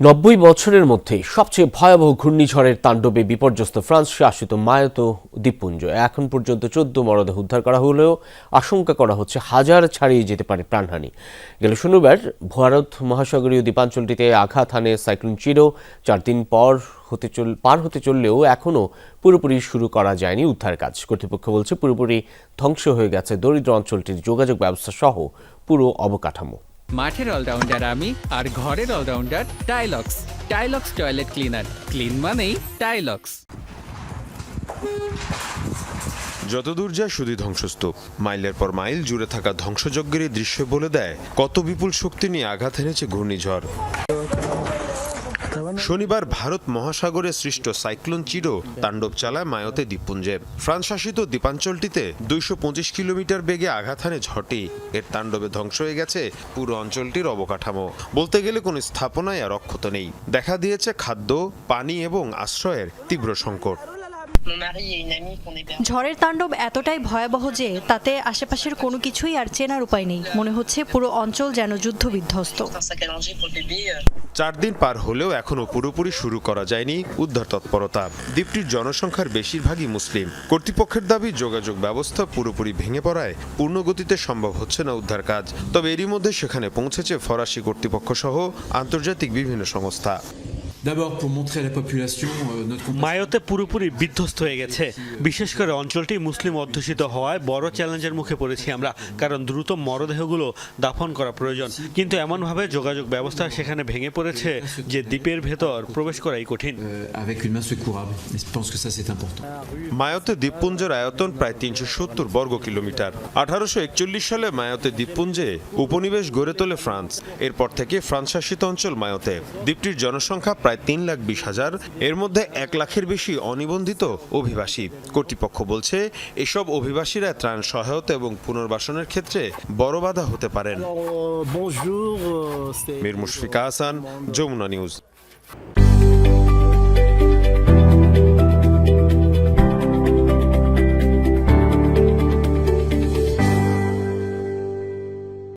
নব্বই বছরের মধ্যে সবচেয়ে ভয়াবহ ঘূর্ণিঝড়ের তাণ্ডবে বিপর্যস্ত ফ্রান্স, শাসিত মায়াত দ্বীপপুঞ্জ। এখন পর্যন্ত চোদ্দ মরদেহ উদ্ধার করা হলেও আশঙ্কা করা হচ্ছে হাজার ছাড়িয়ে যেতে পারে প্রাণহানি। গেল শনিবার ভারত মহাসাগরীয় দ্বীপাঞ্চলটিতে আঘাত হানে সাইক্লোন চিরো, চার দিন পর হতে চল, পার হতে চললেও এখনও পুরোপুরি শুরু করা যায়নি উদ্ধার কাজ। কর্তৃপক্ষ বলছে পুরোপুরি ধ্বংস হয়ে গেছে দরিদ্র অঞ্চলটির যোগাযোগ ব্যবস্থা সহ পুরো অবকাঠামো। মাঠের অলরাউন্ডার আমি আর ঘরের allrounder Tylox. Tylox toilet cleaner. Clean মানেই টাইলক্স। যতদূর যায় শুধু ধ্বংসস্তূপ, মাইলের পর মাইল জুড়ে থাকা ধ্বংসযজ্ঞের দৃশ্য বলে দেয় কত বিপুল শক্তি নিয়ে আঘাত হেনেছে ঘূর্ণিঝড়। শনিবার ভারত মহাসাগরে সৃষ্ট সাইক্লোন চিরো তাণ্ডব চালায় মায়তে দ্বীপপুঞ্জে। ফ্রান্স শাসিত দ্বীপাঞ্চলটিতে দুইশো পঁচিশ কিলোমিটার বেগে আঘাত হানে ঝটি এর তাণ্ডবে ধ্বংস হয়ে গেছে পুরো অঞ্চলটির অবকাঠামো। বলতে গেলে কোনো স্থাপনায় আর অক্ষত নেই। দেখা দিয়েছে খাদ্য, পানি এবং আশ্রয়ের তীব্র সংকট। Mon mari et une amie qu'on héberge. ঝড়ের তাণ্ডব এতটাই ভয়াবহ যে তাতে আশেপাশের কোনো কিছুই আর চেনার উপায় নেই। মনে হচ্ছে পুরো অঞ্চল যেন যুদ্ধ বিধ্বস্ত Un sac à langer pour le bébé. euh, চার দিন পার হলেও এখনও পুরোপুরি শুরু করা যায়নি উদ্ধার তৎপরতা। দ্বীপটির জনসংখ্যার বেশিরভাগই মুসলিম। কর্তৃপক্ষের দাবি যোগাযোগ ব্যবস্থা পুরোপুরি ভেঙে পড়ায় পূর্ণ গতিতে সম্ভব হচ্ছে না উদ্ধার কাজ। তবে এরই মধ্যে সেখানে পৌঁছেছে ফরাসি কর্তৃপক্ষ সহ আন্তর্জাতিক বিভিন্ন সংস্থা। D'abord pour montrer à la population euh, notre মায়োতে পুরোপুরি বিধ্বস্ত হয়ে গেছে। বিশেষ করে অঞ্চলটি মুসলিম অধ্যুষিত হওয়ায় বড় চ্যালেঞ্জের মুখে পড়েছি আমরা কারণ দ্রুত মরদেহগুলো দাফন করা প্রয়োজন। কিন্তু এমনভাবে যোগাযোগ ব্যবস্থা সেখানে ভেঙে পড়েছে যে দ্বীপের ভেতর প্রবেশ করাই কঠিন। Euh, avec une main secourable. Et je pense que ça c'est important. মায়াতে দ্বীপপুঞ্জের আয়তন প্রায় তিনশো সত্তর বর্গ কিলোমিটার। আঠারোশো একচল্লিশ সালে মায়াতে দ্বীপপুঞ্জে উপনিবেশ গড়ে তোলে ফ্রান্স। এরপর থেকে ফ্রান্স শাসিত অঞ্চল মায়োতে। দ্বীপটির জনসংখ্যা প্রায় তিন লাখ বিশ হাজার। এর মধ্যে এক লাখের বেশি অনিবন্ধিত অভিবাসী। কর্তৃপক্ষ বলছে এসব অভিবাসীরা ত্রাণ সহায়তা এবং পুনর্বাসনের ক্ষেত্রে বড় বাধা হতে পারেন। Bonjour, euh, Mir Mushfika Hasan Jamuna news.